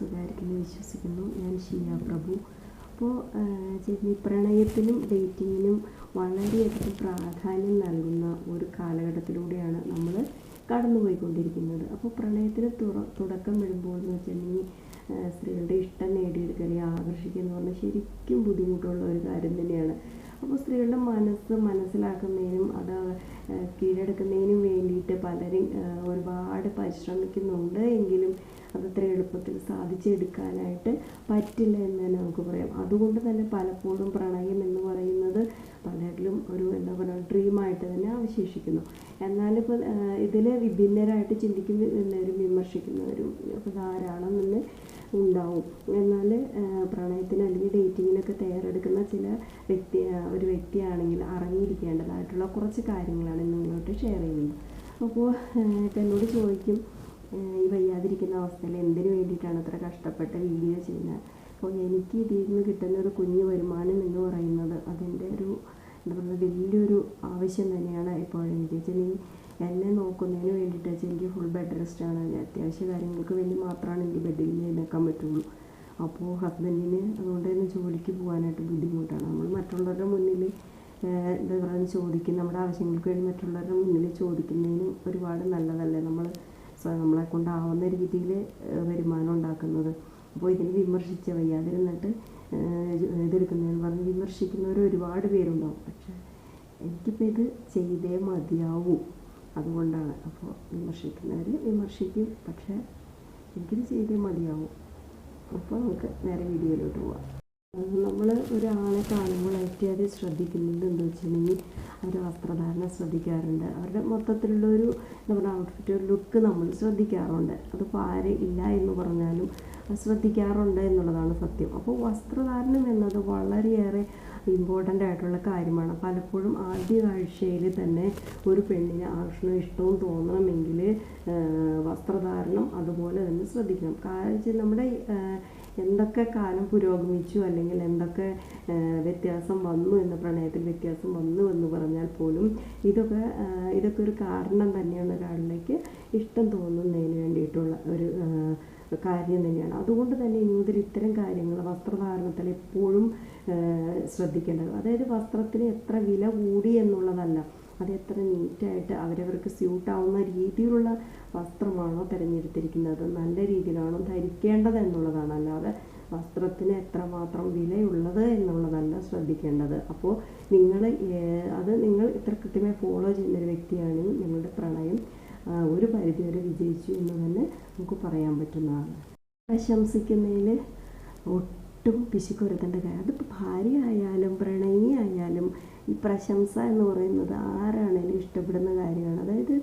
സുഖമായിരിക്കുന്നു വിശ്വസിക്കുന്നു. ഞാൻ ഷിയ പ്രഭു. അപ്പോൾ ചേച്ചി പ്രണയത്തിനും ഡേറ്റിങ്ങിനും വളരെയധികം പ്രാധാന്യം നൽകുന്ന ഒരു കാലഘട്ടത്തിലൂടെയാണ് നമ്മൾ കടന്നുപോയിക്കൊണ്ടിരിക്കുന്നത്. അപ്പോൾ പ്രണയത്തിന് തുറ തുടക്കം വരുമ്പോൾ എന്ന് വെച്ചിട്ടുണ്ടെങ്കിൽ സ്ത്രീകളുടെ ഇഷ്ടം നേടിയെടുക്കുക അല്ലെങ്കിൽ ആകർഷിക്കുക എന്ന് പറഞ്ഞാൽ ശരിക്കും ബുദ്ധിമുട്ടുള്ള ഒരു കാര്യം തന്നെയാണ്. അപ്പോൾ സ്ത്രീകളുടെ മനസ്സ് മനസ്സിലാക്കുന്നതിനും അത് കീഴടക്കുന്നതിനും വേണ്ടിയിട്ട് പലരും ഒരുപാട് പരിശ്രമിക്കുന്നുണ്ട് എങ്കിലും അത് അത്ര എളുപ്പത്തിൽ സാധിച്ചെടുക്കാനായിട്ട് പറ്റില്ല എന്ന് തന്നെ നമുക്ക് പറയാം. അതുകൊണ്ട് തന്നെ പലപ്പോഴും പ്രണയം എന്ന് പറയുന്നത് പലരിലും ഒരു എന്താ പറയുക ഡ്രീമായിട്ട് തന്നെ അവശേഷിക്കുന്നു. എന്നാലിപ്പോൾ ഇതിൽ വിഭിന്നരായിട്ട് ചിന്തിക്കുന്നവരും വിമർശിക്കുന്നവരും ഒക്കെ ധാരാളം തന്നെ ഉണ്ടാവും എന്നാൽ പ്രണയത്തിന് അല്ലെങ്കിൽ ഡേറ്റിങ്ങിനൊക്കെ തയ്യാറെടുക്കുന്ന ചില വ്യക്തി ഒരു വ്യക്തിയാണെങ്കിൽ അറിഞ്ഞിരിക്കേണ്ടതായിട്ടുള്ള കുറച്ച് കാര്യങ്ങളാണ് നിങ്ങളോട്ട് ഷെയർ ചെയ്യുന്നത്. അപ്പോൾ ഇപ്പം എന്നോട് ചോദിക്കും ഈ വയ്യാതിരിക്കുന്ന അവസ്ഥയിൽ എന്തിനു വേണ്ടിയിട്ടാണ് അത്ര കഷ്ടപ്പെട്ട് വീഡിയോ ചെയ്യുന്നത്? അപ്പോൾ എനിക്ക് ഇതിൽ നിന്ന് കിട്ടുന്ന ഒരു കുഞ്ഞു വരുമാനം എന്ന് പറയുന്നത് അതിന്റെ ഒരു എന്താ പറയുക വലിയൊരു ആവശ്യം തന്നെയാണ് ഇപ്പോൾ എനിക്ക് വെച്ചാൽ ഈ എന്നെ നോക്കുന്നതിന് വേണ്ടിയിട്ട് വെച്ചാൽ എനിക്ക് ഫുൾ ബെഡ് റെസ്റ്റ് ആണ്. അത്യാവശ്യ കാര്യങ്ങൾക്ക് വേണ്ടി മാത്രമാണ് എനിക്ക് ബെഡിൽ എഴുന്നേക്കാൻ പറ്റുള്ളൂ. അപ്പോൾ ഹസ്ബൻഡിന് അതുകൊണ്ട് തന്നെ ജോലിക്ക് പോകാനായിട്ട് ബുദ്ധിമുട്ടാണ്. നമ്മൾ മറ്റുള്ളവരുടെ മുന്നിൽ എന്താ പറയുക ചോദിക്കും. നമ്മുടെ ആവശ്യങ്ങൾക്ക് വേണ്ടി മറ്റുള്ളവരുടെ മുന്നിൽ ചോദിക്കുന്നതിന് ഒരുപാട് നല്ലതല്ലേ? നമ്മൾ നമ്മളെ കൊണ്ടാവുന്ന രീതിയിൽ വരുമാനം ഉണ്ടാക്കുന്നത്. അപ്പോൾ ഇതിന് വിമർശിച്ച വയ്യാതിരുന്നിട്ട് ഇതെടുക്കുന്നതെന്ന് പറഞ്ഞ് വിമർശിക്കുന്നവർ ഒരുപാട് പേരുണ്ടാവും. പക്ഷേ എനിക്കിപ്പോൾ ഇത് ചെയ്തേ മതിയാവൂ. അതുകൊണ്ടാണ്. അപ്പോൾ വിമർശിക്കുന്നവർ വിമർശിക്കും. പക്ഷേ എനിക്കിത് ചെയ്തേ മതിയാവും. അപ്പോൾ നമുക്ക് നേരെ വീഡിയോയിലോട്ട് പോവാം. നമ്മൾ ഒരാളെ കാണുമ്പോൾ ഏറ്റവും ആദ്യം ശ്രദ്ധിക്കുന്നത് എന്താ വെച്ചിട്ടുണ്ടെങ്കിൽ അവരുടെ വസ്ത്രധാരണം ശ്രദ്ധിക്കാറുണ്ട്. അവരുടെ മൊത്തത്തിലുള്ള ഒരു പറയുക ഔട്ട്ഫിറ്റ് ഒരു ലുക്ക് നമ്മൾ ശ്രദ്ധിക്കാറുണ്ട്. അതിപ്പോൾ ആര് ഇല്ല എന്ന് പറഞ്ഞാലും ശ്രദ്ധിക്കാറുണ്ട് എന്നുള്ളതാണ് സത്യം. അപ്പോൾ വസ്ത്രധാരണം എന്നത് വളരെയേറെ ഇമ്പോർട്ടന്റ് ആയിട്ടുള്ള കാര്യമാണ്. പലപ്പോഴും ആദ്യ കാഴ്ചയിൽ തന്നെ ഒരു പെണ്ണിന് ആകർഷണവും ഇഷ്ടവും തോന്നണമെങ്കിൽ വസ്ത്രധാരണം അതുപോലെ തന്നെ ശ്രദ്ധിക്കണം. കാരണം വെച്ചാൽ നമ്മുടെ എന്തൊക്കെ കാലം പുരോഗമിച്ചു അല്ലെങ്കിൽ എന്തൊക്കെ വ്യത്യാസം വന്നു എന്ന് പ്രണയത്തിൽ വ്യത്യാസം വന്നു എന്ന് പറഞ്ഞാൽ പോലും ഇതൊക്കെ ഇതൊക്കെ ഒരു കാരണം തന്നെയാണ് ഒരാളിലേക്ക് ഇഷ്ടം തോന്നുന്നതിന് വേണ്ടിയിട്ടുള്ള ഒരു കാര്യം തന്നെയാണ്. അതുകൊണ്ട് തന്നെ ഇനി മുതൽ ഇത്തരം കാര്യങ്ങൾ വസ്ത്രധാരണത്തിൽ എപ്പോഴും ശ്രദ്ധിക്കേണ്ടത്. അതായത് വസ്ത്രത്തിന് എത്ര വില കൂടി എന്നുള്ളതല്ല. അത് എത്ര നീറ്റായിട്ട് അവരവർക്ക് സ്യൂട്ടാവുന്ന രീതിയിലുള്ള വസ്ത്രമാണോ തിരഞ്ഞെടുത്തിരിക്കുന്നത് നല്ല രീതിയിലാണോ ധരിക്കേണ്ടത് എന്നുള്ളതാണ്. അല്ലാതെ വസ്ത്രത്തിന് എത്രമാത്രം വിലയുള്ളത് എന്നുള്ളതല്ല ശ്രദ്ധിക്കേണ്ടത്. അപ്പോൾ നിങ്ങൾ അത് നിങ്ങൾ ഇത്ര കൃത്യമായി ഫോളോ ചെയ്യുന്ന ഒരു വ്യക്തിയാണെങ്കിൽ നിങ്ങളുടെ പ്രണയം ഒരു പരിധിവരെ വിജയിച്ചു എന്ന് തന്നെ നമുക്ക് പറയാൻ പറ്റുന്നതാണ്. പ്രശംസിക്കുന്നതിൽ ഒട്ടും പിശുക്കുരുത്തേണ്ട കാര്യം. അതിപ്പോൾ ഭാര്യ ആയാലും പ്രണയിനി ആയാലും ഈ പ്രശംസ എന്ന് പറയുന്നത് ആരാണേലും ഇഷ്ടപ്പെടുന്ന കാര്യമാണ്. അതായത്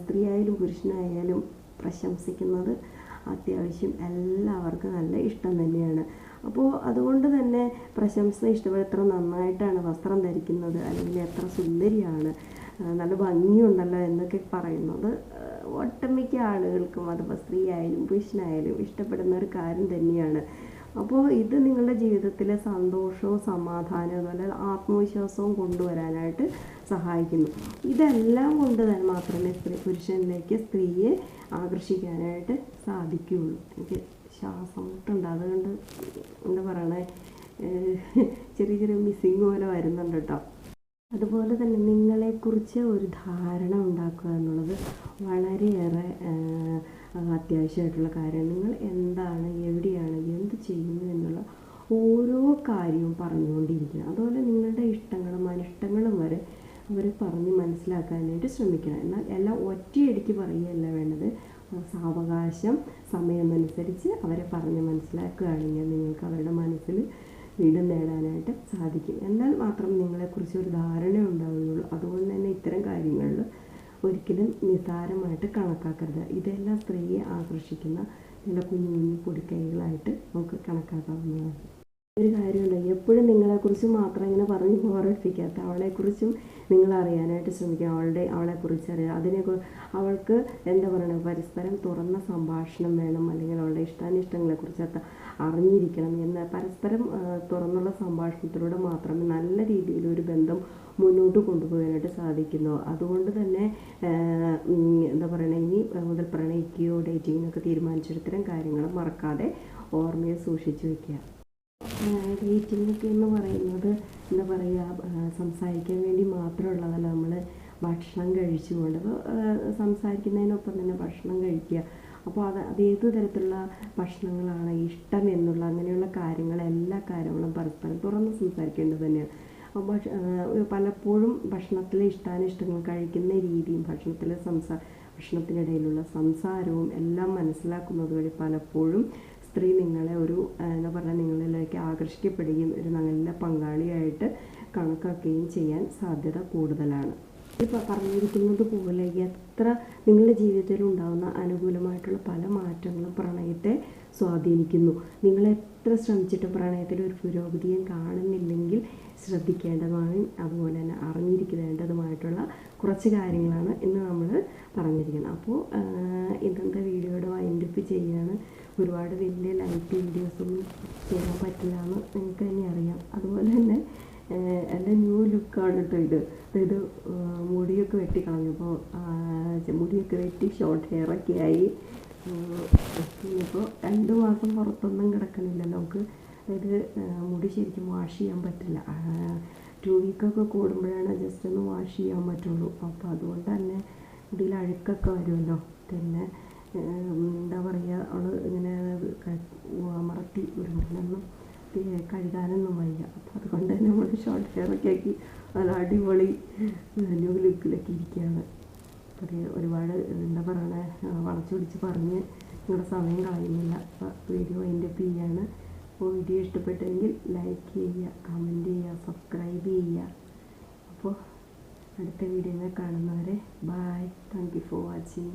സ്ത്രീയായാലും പുരുഷനായാലും പ്രശംസിക്കുന്നത് അത്യാവശ്യം എല്ലാവർക്കും നല്ല ഇഷ്ടം തന്നെയാണ്. അപ്പോൾ അതുകൊണ്ട് തന്നെ പ്രശംസ ഇഷ്ടപ്പെടും എത്ര നന്നായിട്ടാണ് വസ്ത്രം ധരിക്കുന്നത് അല്ലെങ്കിൽ എത്ര സുന്ദരിയാണ് നല്ല ഭംഗിയുണ്ടല്ലോ എന്നൊക്കെ പറയുന്നത് ഒട്ടുമിക്ക ആളുകൾക്കും അതിപ്പോൾ സ്ത്രീ ആയാലും പുരുഷനായാലും ഇഷ്ടപ്പെടുന്ന ഒരു കാര്യം തന്നെയാണ്. അപ്പോൾ ഇത് നിങ്ങളുടെ ജീവിതത്തിലെ സന്തോഷവും സമാധാനവും അതുപോലെ ആത്മവിശ്വാസവും കൊണ്ടുവരാനായിട്ട് സഹായിക്കുന്നു. ഇതെല്ലാം കൊണ്ട് തന്നെ മാത്രമേ സ്ത്രീ പുരുഷനിലേക്ക് സ്ത്രീയെ ആകർഷിക്കാനായിട്ട് സാധിക്കുകയുള്ളൂ. എനിക്ക് ശ്വാസം മുട്ടുണ്ട്. അതുകൊണ്ട് എന്താ പറയണേ? ചെറിയ ചെറിയ മിസ്സിങ് പോലെ വരുന്നുണ്ട് കേട്ടോ. അതുപോലെ തന്നെ നിങ്ങളെക്കുറിച്ച് ഒരു ധാരണ ഉണ്ടാക്കുക എന്നുള്ളത് വളരെയേറെ അത്യാവശ്യമായിട്ടുള്ള കാര്യമാണ് നിങ്ങൾ എന്താണ് എവിടെയാണ് എന്ത് ചെയ്യുന്നു എന്നുള്ള ഓരോ കാര്യവും പറഞ്ഞുകൊണ്ടിരിക്കണം അതുപോലെ നിങ്ങളുടെ ഇഷ്ടങ്ങളും അനിഷ്ടങ്ങളും വരെ അവർ പറഞ്ഞ് മനസ്സിലാക്കാനായിട്ട് ശ്രമിക്കണം. എന്നാൽ എല്ലാം ഒറ്റയടിക്ക് പറയുകയല്ല വേണ്ടത്. സാവകാശം സമയമനുസരിച്ച് അവരെ പറഞ്ഞ് മനസ്സിലാക്കുകയാണെങ്കിൽ നിങ്ങൾക്ക് അവരുടെ മനസ്സിൽ ഇടം നേടാനായിട്ട് സാധിക്കും. എന്നാൽ മാത്രം നിങ്ങളെക്കുറിച്ച് ഒരു ധാരണ ഉണ്ടാവുകയുള്ളൂ അതുകൊണ്ട് തന്നെ ഇത്തരം കാര്യങ്ങളിൽ ഒരിക്കലും നിസാരമായിട്ട് കണക്കാക്കരുത്. ഇതെല്ലാം സ്ത്രീയെ ആകർഷിക്കുന്ന നല്ല കുഞ്ഞു കുഞ്ഞു പൊടിക്കൈകളായിട്ട് നമുക്ക് കണക്കാക്കാവുന്നതാണ്. ഒരു കാര്യമുണ്ട് നിങ്ങളെക്കുറിച്ച് മാത്രം ഇങ്ങനെ പറഞ്ഞ് ബോറടിപ്പിക്കാത്ത അവളെക്കുറിച്ചും നിങ്ങൾ അറിയാനായിട്ട് ശ്രമിക്കുക. അവളുടെ അവളെക്കുറിച്ച് അറിയാം അതിനെ അവൾക്ക് എന്താ പറയുക പരസ്പരം തുറന്ന സംഭാഷണം വേണം. അല്ലെങ്കിൽ അവളുടെ ഇഷ്ടാനിഷ്ടങ്ങളെക്കുറിച്ചൊക്കെ അറിഞ്ഞിരിക്കണം എന്ന് പരസ്പരം തുറന്നുള്ള സംഭാഷണത്തിലൂടെ മാത്രമേ നല്ല രീതിയിൽ ഒരു ബന്ധം മുന്നോട്ട് കൊണ്ടുപോകാനായിട്ട് സാധിക്കുന്നു അതുകൊണ്ട് തന്നെ എന്താ പറയുക ഇനി മുതൽ പ്രണയിക്കുകയോ ഡേറ്റിങ്ങിനൊക്കെ തീരുമാനിച്ചിടത്തരം കാര്യങ്ങൾ മറക്കാതെ ഓർമ്മയിൽ സൂക്ഷിച്ചു വയ്ക്കുക. ഡേറ്റിംഗൊക്കെ എന്ന് പറയുന്നത് എന്താ പറയുക സംസാരിക്കാൻ വേണ്ടി മാത്രമുള്ളതല്ല നമ്മൾ ഭക്ഷണം കഴിച്ചുകൊണ്ട്. അപ്പോൾ സംസാരിക്കുന്നതിനൊപ്പം തന്നെ ഭക്ഷണം കഴിക്കുക. അപ്പോൾ അത് അത് ഏത് തരത്തിലുള്ള ഭക്ഷണങ്ങളാണ് ഇഷ്ടം എന്നുള്ള അങ്ങനെയുള്ള കാര്യങ്ങൾ എല്ലാ കാര്യങ്ങളും പരസ്പരം തുറന്ന് സംസാരിക്കേണ്ടത് തന്നെയാണ്. ഭക്ഷ പലപ്പോഴും ഭക്ഷണത്തിലെ ഇഷ്ടാനിഷ്ടങ്ങൾ കഴിക്കുന്ന രീതിയും ഭക്ഷണത്തിലെ സംസാ ഭക്ഷണത്തിനിടയിലുള്ള സംസാരവും എല്ലാം മനസ്സിലാക്കുന്നത് വഴി പലപ്പോഴും സ്ത്രീ നിങ്ങളെ ഒരു എന്താ പറയുക നിങ്ങളിലേക്ക് ആകർഷിക്കപ്പെടുകയും ഒരു നല്ല പങ്കാളിയായിട്ട് കണക്കാക്കുകയും ചെയ്യാൻ സാധ്യത കൂടുതലാണ്. ഇപ്പോൾ പറഞ്ഞിരിക്കുന്നത് പോലെ എത്ര നിങ്ങളുടെ ജീവിതത്തിൽ ഉണ്ടാകുന്ന അനുകൂലമായിട്ടുള്ള പല മാറ്റങ്ങളും പ്രണയത്തെ സ്വാധീനിക്കുന്നു. നിങ്ങൾ എത്ര ശ്രമിച്ചിട്ടും പ്രണയത്തിൽ ഒരു പുരോഗതിയും കാണുന്നില്ലെങ്കിൽ ശ്രദ്ധിക്കേണ്ടതാണ്. അതുപോലെ കുറച്ച് കാര്യങ്ങളാണ് ഇന്ന് നമ്മൾ പറഞ്ഞിരിക്കുന്നത്. അപ്പോൾ ഇന്നത്തെ വീഡിയോയുടെ വൈൻഡപ്പ് ചെയ്യുകയാണ് ഒരുപാട് വലിയ ലൈറ്റ് വീഡിയോസൊന്നും ചെയ്യാൻ പറ്റില്ല എന്ന് നിങ്ങൾക്ക് തന്നെ അറിയാം. അതുപോലെ തന്നെ എന്റെ ന്യൂ ലുക്കാണ് കേട്ടോ ഇത്. അതായത് മുടിയൊക്കെ വെട്ടി കളഞ്ഞപ്പോൾ മുടിയൊക്കെ വെട്ടി ഷോർട്ട് ഹെയറൊക്കെ ആയി. ഇപ്പോൾ രണ്ട് മാസം പുറത്തൊന്നും കിടക്കണില്ല നമുക്ക് ഇത് മുടി ശരിക്കും വാഷ് ചെയ്യാൻ പറ്റില്ല. ടു വീക്കൊക്കെ കൂടുമ്പോഴാണ് ജസ്റ്റ് ഒന്ന് വാഷ് ചെയ്യാൻ പറ്റുള്ളൂ. അപ്പോൾ അതുകൊണ്ട് തന്നെ മുടിയിൽ അഴുക്കൊക്കെ വരുമല്ലോ. പിന്നെ എന്താ പറയുക അവൾ ഇങ്ങനെ അമർത്തി ഉരുണ്ടിലൊന്നും കഴുകാനൊന്നും വയ്യ. അപ്പോൾ അതുകൊണ്ട് തന്നെ നമ്മൾ ഷോർട്ട് ഹെയറൊക്കെ ആക്കി നല്ല അടിപൊളി ന്യൂ ലുക്കിലൊക്കെ ഇരിക്കുകയാണ്. അപ്പോൾ ഒരുപാട് എന്താ പറയണേ വളച്ചു പിടിച്ച് പറഞ്ഞ് നിങ്ങളുടെ സമയം കളയുന്നില്ല. അപ്പോൾ വീഡിയോ അതിന്റെ ചെയ്യാണ് അപ്പോൾ വീഡിയോ ഇഷ്ടപ്പെട്ടെങ്കിൽ ലൈക്ക് ചെയ്യുക കമന്റ് ചെയ്യുക സബ്സ്ക്രൈബ് ചെയ്യുക. അപ്പോൾ അടുത്ത വീഡിയോയിൽ കാണുന്നവരെ bye thank you for watching